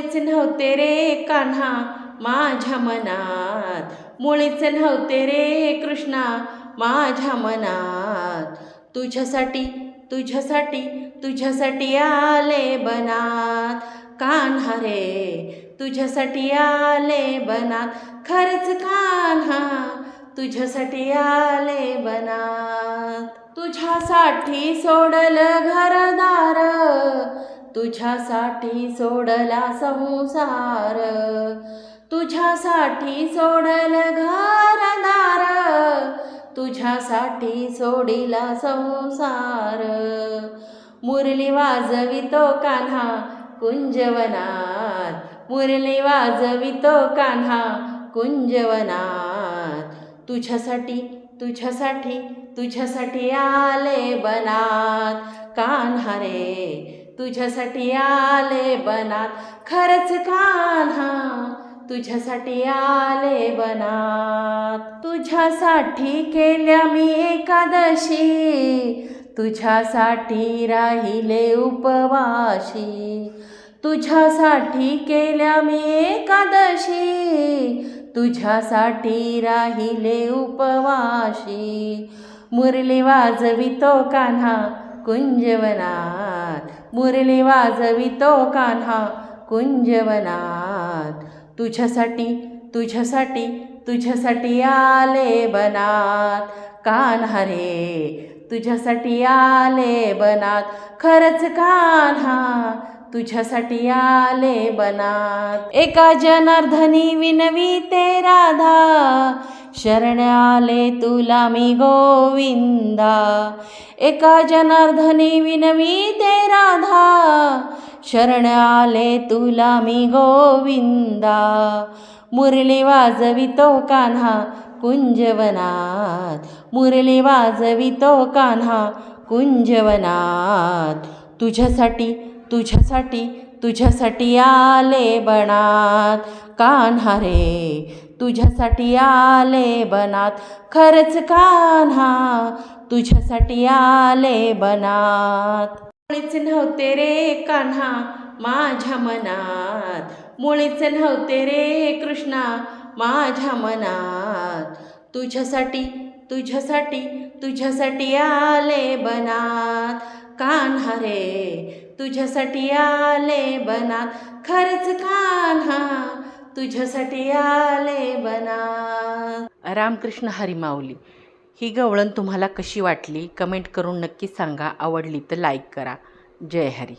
मुळीच नव्हते रे कान्हा. माझ्या मनात मुळीच नव्हते रे कृष्णा. माझ्या मनात तुझ्यासाठी तुझ्यासाठी तुझ्यासाठी आले बनात. कान्हा रे तुझ्यासाठी आले बनात. खरंच कान्हा तुझ्यासाठी आले बनात. तुझ्यासाठी सोडलं घरदार तुझ्यासाठी सोडला संसार. तुझ्यासाठी सोडलं घरदार तुझ्यासाठी सोडिला संसार. मुरली वाजवितो कान्हा कुंजवनात. मुरली वाजवितो कान्हा कुंजवनात. तुझ्यासाठी तुझ्यासाठी तुझ्यासाठी आले बनात. कान्हा रे तुझ्यासाठी आले बनात. खरंच कान्हा तुझ्यासाठी आले बनात. तुझ्यासाठी केल्या मी एकादशी. तुझ्यासाठी राहिले उपवाशी. तुझ्यासाठी केल्या मी एकादशी. तुझ्यासाठी राहिले उपवाशी. मुरली वाजवितो कान्हा कुंजवनात मुरली वाजवितो कान्हा. कुंजवनात तुझ्यासाठी तुझ्यासाठी तुझ्यासाठी आले बनात. कान्हा रे तुझ्यासाठी आले बनात. खरंच कान्हा तुझ्यासाठी आले बनात. एका जनार्धनी विनवी ते राधा. शरण्याले तुला मी गोविंदा. एका जनार्दनी विनवी ते राधा. शरण्याले तुला मी गोविंदा. मुरली वाजवितो कान्हा कुंजवनात. मुरली वाजवितो कान्हा कुंजवनात. तुझ्यासाठी तुझ्यासाठी तुझ्यासाठी आले बनात. कान्हा रे तुझ्यासाठी आले बनात. खरंच कान्हा तुझ्यासाठी आले बनात. मुळीच नव्हते रे कान्हा माझ्या मनात. मुळीच नव्हते रे कृष्णा माझ्या मनात. तुझ्यासाठी तुझ्यासाठी तुझ्यासाठी आले बनात. कान्हा रे तुझ्यासाठी आले बनात. खरंच कान्हा तुझ्यासाठी आले बना. रामकृष्ण हरिमाऊली ही गवळण तुम्हाला कशी वाटली? कमेंट करून नक्की सांगा. आवडली तर लाईक करा. जय हरी.